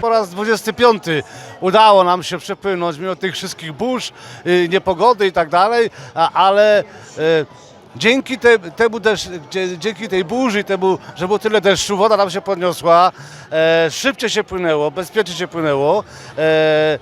Po raz 25 udało nam się przepłynąć mimo tych wszystkich burz, y, niepogody i tak dalej, ale y, dzięki te, temu deszcz, dzięki tej burzy, temu, że było tyle deszczu, woda nam się podniosła, e, szybciej się płynęło, bezpiecznie się płynęło. E,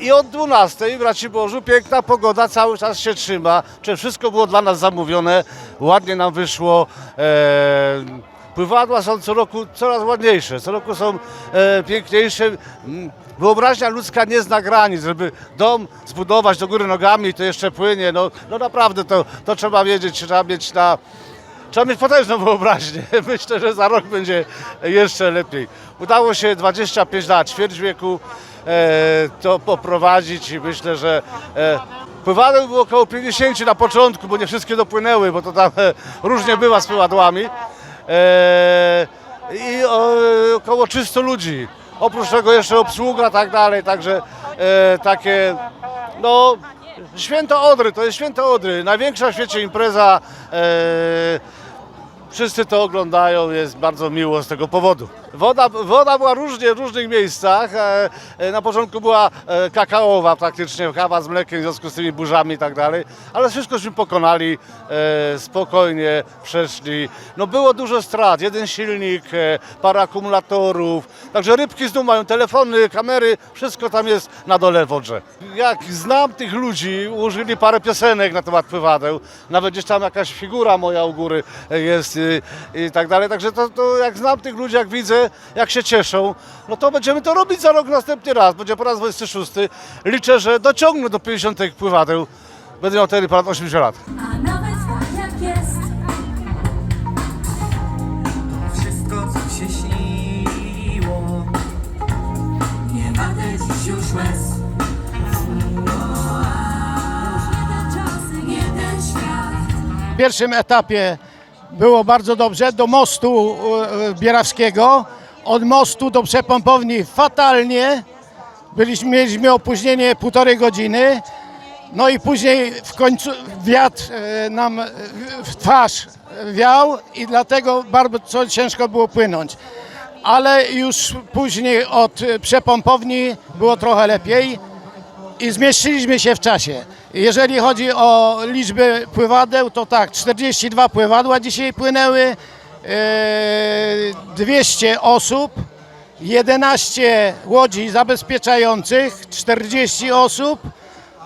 i od 12 w Raciborzu piękna pogoda cały czas się trzyma. Czy wszystko było dla nas zamówione, ładnie nam wyszło. E, Pływadła są co roku coraz ładniejsze, co roku są e, piękniejsze. Mm, Wyobraźnia ludzka nie zna granic, żeby dom zbudować do góry nogami to jeszcze płynie. No, no naprawdę to, to trzeba wiedzieć, trzeba mieć na. Trzeba mieć potężną wyobraźnię. Myślę, że za rok będzie jeszcze lepiej. Udało się 25 lat, ćwierć wieku to poprowadzić i myślę, że e, pływadeł było około 50 na początku, bo nie wszystkie dopłynęły, bo to tam e, różnie bywa z pływadłami. E, I około 300 ludzi. Oprócz tego jeszcze obsługa, tak dalej, także e, takie, no, święto Odry, to jest święto Odry, największa w świecie impreza. E, Wszyscy to oglądają, jest bardzo miło z tego powodu. Woda, woda była różnie w różnych miejscach. E, e, Na początku była e, kakaowa praktycznie, kawa z mlekiem w związku z tymi burzami i tak dalej, ale wszystkośmy pokonali, spokojnie przeszli. No było dużo strat, jeden silnik, parę akumulatorów, także rybki znów mają telefony, kamery, wszystko tam jest na dole w wodrze. Jak znam tych ludzi, użyli parę piosenek na temat pływadeł, nawet gdzieś tam jakaś figura moja u góry jest i, i tak dalej, także to, to jak znam tych ludzi, jak widzę, jak się cieszą, no to będziemy to robić za rok następny raz, będzie po raz 26. Liczę, że dociągnę do 50 pływadeł, będę miał wtedy ponad 80 lat. A nawet tak jak jest. Wszystko co się śniło Nie dziś już łez. W pierwszym etapie było bardzo dobrze, do mostu e, Bierawskiego, od mostu do przepompowni fatalnie, Byliśmy, mieliśmy opóźnienie półtorej godziny, no i później w końcu wiatr e, nam e, w twarz wiał i dlatego bardzo ciężko było płynąć. Ale już później od e, przepompowni było trochę lepiej i zmieściliśmy się w czasie. Jeżeli chodzi o liczbę pływadeł, to tak, 42 pływadła dzisiaj płynęły, 200 osób, 11 łodzi zabezpieczających, 40 osób,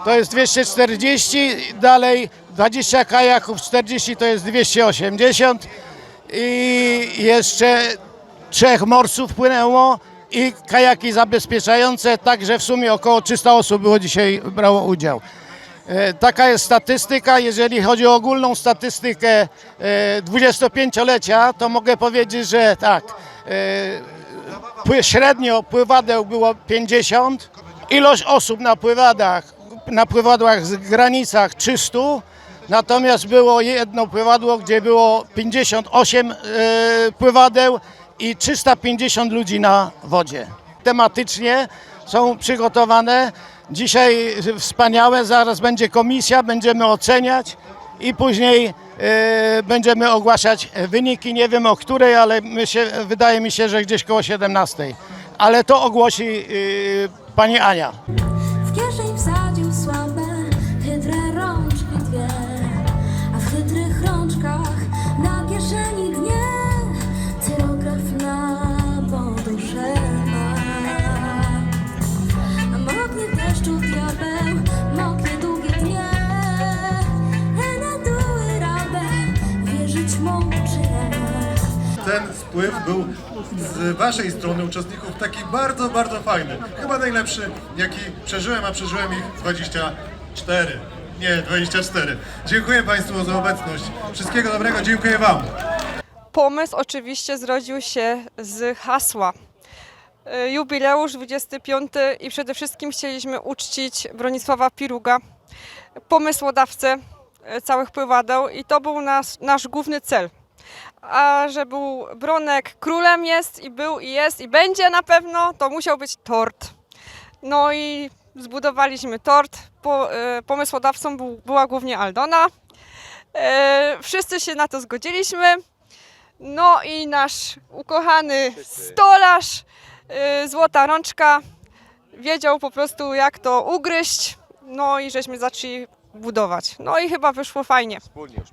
to jest 240, dalej 20 kajaków, 40 to jest 280 i jeszcze trzech morsów płynęło i kajaki zabezpieczające, także w sumie około 300 osób było dzisiaj brało udział. E, Taka jest statystyka. Jeżeli chodzi o ogólną statystykę e, 25-lecia, to mogę powiedzieć, że tak, e, średnio pływadeł było 50, ilość osób na pływadach, na pływadłach z granicach 300, natomiast było jedno pływadło, gdzie było 58 e, pływadeł i 350 ludzi na wodzie. Tematycznie są przygotowane. Dzisiaj wspaniałe, zaraz będzie komisja, będziemy oceniać i później e, będziemy ogłaszać wyniki. Nie wiem o której, ale się, wydaje mi się, że gdzieś koło 17. Ale to ogłosi e, pani Ania. Ten wpływ był z waszej strony uczestników taki bardzo, bardzo fajny. Chyba najlepszy, jaki przeżyłem, a przeżyłem ich 24. Nie, 24. Dziękuję Państwu za obecność. Wszystkiego dobrego, dziękuję Wam. Pomysł oczywiście zrodził się z hasła. Y, Jubileusz 25 i przede wszystkim chcieliśmy uczcić Bronisława Piruga, pomysłodawcę y, całych pływadeł i to był nas, nasz główny cel. A że był Bronek królem jest i był i jest i będzie na pewno, to musiał być tort. No i zbudowaliśmy tort. Po, e, pomysłodawcą był, była głównie Aldona. E, wszyscy się na to zgodziliśmy. No i nasz ukochany stolarz, e, złota rączka, wiedział po prostu jak to ugryźć. No i żeśmy zaczęli budować. No i chyba wyszło fajnie.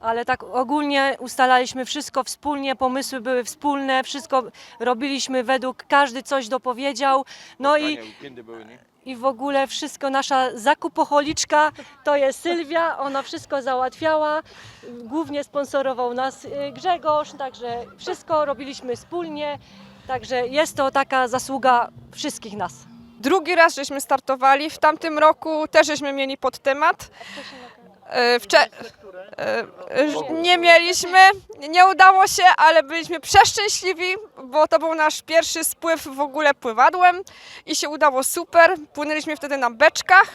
Ale tak ogólnie ustalaliśmy wszystko wspólnie, pomysły były wspólne, wszystko robiliśmy według, każdy coś dopowiedział. No i, i w ogóle wszystko, nasza zakupocholiczka to jest Sylwia, ona wszystko załatwiała. Głównie sponsorował nas y, Grzegorz, także wszystko robiliśmy wspólnie. Także jest to taka zasługa wszystkich nas. Drugi raz żeśmy startowali, w tamtym roku też żeśmy mieli pod temat. E, Wcze- e, nie mieliśmy, nie udało się, ale byliśmy przeszczęśliwi, bo to był nasz pierwszy spływ w ogóle pływadłem i się udało super. Płynęliśmy wtedy na beczkach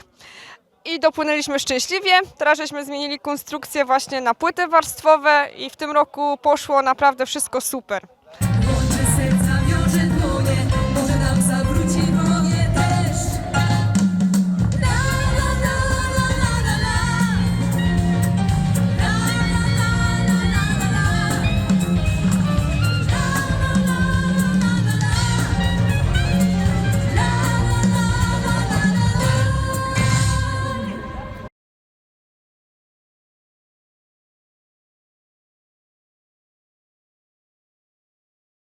i dopłynęliśmy szczęśliwie. Teraz żeśmy zmienili konstrukcję właśnie na płyty warstwowe i w tym roku poszło naprawdę wszystko super.